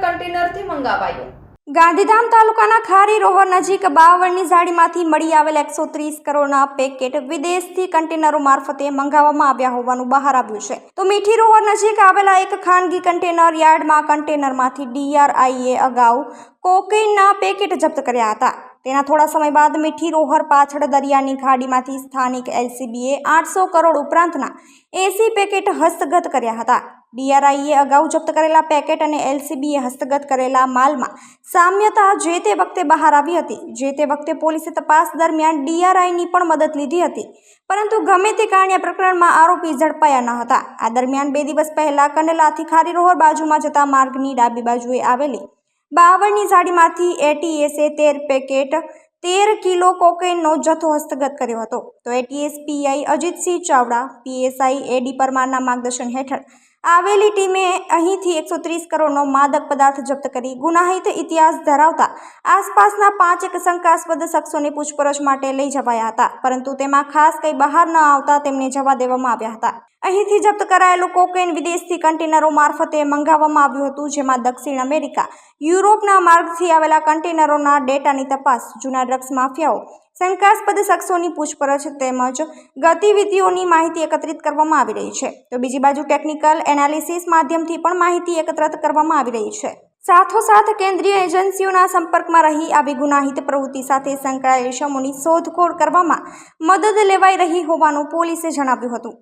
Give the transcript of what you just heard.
કન્ટેનરથી મંગાવાયું. ગાંધીધામ તાલુકાના ખારી રોહર નજીક બાવળની ઝાડીમાંથી મળી આવેલ એકસો ત્રીસ કરોડના પેકેટ વિદેશથી કન્ટેનરો મારફતે મંગાવવામાં આવ્યા હોવાનું બહાર આવ્યું છે. તો મીઠી રોહર નજીક આવેલા એક ખાનગી કન્ટેનર યાર્ડમાં કન્ટેનરમાંથી ડીઆરઆઈએ અગાઉ કોકેઇનના પેકેટ જપ્ત કર્યા હતા. તેના થોડા સમય બાદ મીઠી રોહર પાછળ દરિયાની ખાડીમાંથી સ્થાનિક એલસીબીએ આઠસો કરોડ ઉપરાંતના એસી પેકેટ હસ્તગત કર્યા હતા. ડીઆરઆઈએ અગાઉ જપ્ત કરેલા પેકેટ અને એલસીબીએ હસ્તગત કરેલા માલમાં સામ્યતા જે તે વખતે બહાર આવી હતી, જે તે વખતે પોલીસે તપાસ દરમિયાન ડીઆરઆઈની પણ મદદ લીધી હતી. પરંતુ ગમે તે કારણે પ્રકરણમાં આરોપી ઝડપાયા ન હતા. આ દરમિયાન બે દિવસ પહેલા કંડલાથી ખારીરોહર બાજુમાં જતા માર્ગની ડાબી બાજુએ આવેલી બાવળની ઝાડીમાંથી એટીએસે તેર પેકેટ, તેર કિલો કોકેનનો જથ્થો હસ્તગત કર્યો હતો. તો ATS PI Ajitsinh Chavda PSI AD પરમારના માર્ગદર્શન હેઠળ આવેલી ટીમે અહીંથી એકસો ત્રીસ કરોડનો માદક પદાર્થ જપ્ત કરી ગુનાહિત ઇતિહાસ ધરાવતા આસપાસના પાંચ એક શંકાસ્પદ શખ્સોની પૂછપરછ માટે લઈ જવાયા હતા. પરંતુ તેમાં ખાસ કંઈ બહાર ન આવતા તેમને જવા દેવામાં આવ્યા હતા. અહીંથી જપ્ત કરાયેલું કોકેન વિદેશથી કન્ટેનરો મારફતે મંગાવવામાં આવ્યું હતું, જેમાં દક્ષિણ અમેરિકા, યુરોપના માર્ગથી આવેલા કન્ટેનરોના ડેટાની તપાસ, જૂના ડ્રગ્સ માફિયાઓ શંકાસ્પદ શખ્સોની પૂછપરછ તેમજ ગતિવિધિઓની માહિતી એકત્રિત કરવામાં આવી રહી છે. તો બીજી બાજુ ટેકનિકલ એનાલિસિસ માધ્યમથી પણ માહિતી એકત્રિત કરવામાં આવી રહી છે. સાથોસાથ કેન્દ્રીય એજન્સીઓના સંપર્કમાં રહી આવી ગુનાહિત પ્રવૃત્તિ સાથે સંકળાયેલ ઇસમોની શોધખોળ કરવામાં મદદ લેવાઈ રહી હોવાનું પોલીસે જણાવ્યું હતું.